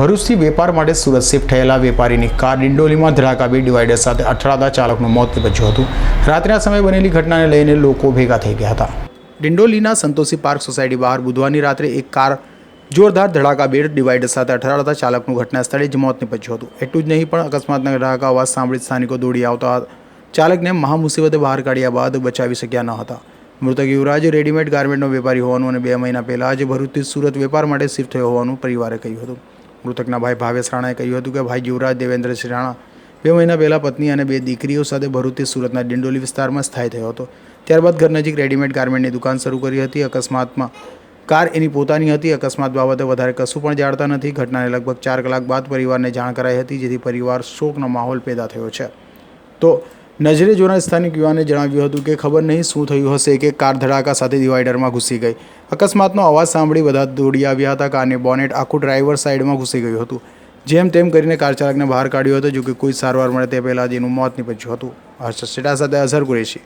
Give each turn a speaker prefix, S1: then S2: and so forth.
S1: ભરૂચથી વેપાર માટે સુરત શિફ્ટ થયેલા વેપારીની કાર ડિંડોલીમાં ધડાકાબી ડિવાઈડર સાથે અથડાતા ચાલકનું મોત નીપજ્યું હતું. રાત્રિના સમયે બનેલી ઘટનાને લઈને લોકો ભેગા થઈ ગયા હતા. ડિંડોલીના સંતોષી પાર્ક સોસાયટી બહાર બુધવારની રાત્રે એક કાર જોરદાર ધડાકાબેર ડિવાઈડર સાથે અથડાતા ચાલકનું ઘટના સ્થળે જ મોત નીપજ્યું હતું. એટલું જ નહીં, પણ અકસ્માતના ધડાકા અવાજ સાંભળી સ્થાનિકો દોડી આવતા ચાલકને મહામુસીબતે બહાર કાઢ્યા બાદ બચાવી શક્યા ન હતા. મૃતક યુવરાજ રેડીમેડ ગાર્મેન્ટનો વેપારી હોવાનું અને બે મહિના પહેલાં જ ભરૂચથી સુરત વેપાર માટે શિફ્ટ થયો હોવાનું પરિવારે કહ્યું હતું. મૃતકના ભાઈ ભાવેશ રાણાએ કહ્યું હતું કે ભાઈ યુવરાજ દેવેન્દ્રસિંહ રાણા બે મહિના પહેલાં પત્ની અને બે દીકરીઓ સાથે ભરૂચથી સુરતના ડિંડોલી વિસ્તારમાં સ્થાયી થયો હતો. ત્યારબાદ ઘર નજીક રેડીમેડ ગાર્મેન્ટની દુકાન શરૂ કરી હતી. અકસ્માતમાં કાર એની પોતાની હતી. અકસ્માત બાબતે વધારે કશું પણ જાણતા નથી. ઘટનાને લગભગ ચાર કલાક બાદ પરિવારને જાણ કરાઈ હતી, જેથી પરિવાર શોકનો માહોલ પેદા થયો છે. તો નજરે જોનાર સ્થાનિક યુવાને જણાવ્યું હતું કે ખબર નહીં શું થયું હશે કે કાર ધડાકા સાથે ડિવાઈડરમાં ઘૂસી ગઈ. અકસ્માતનો અવાજ સાંભળી બધા દોડી આવ્યા હતા. કારની બોનેટ આખું ડ્રાઈવર સાઈડમાં ઘૂસી ગયું હતું. જેમ તેમ કરીને કાર ચાલકને બહાર કાઢ્યો હતો, જો કે કોઈ સારવાર મળે તે પહેલાં તેનું મોત નીપજ્યું હતું. હર્ષદ સેટા સાથે અઝર કુરેશી.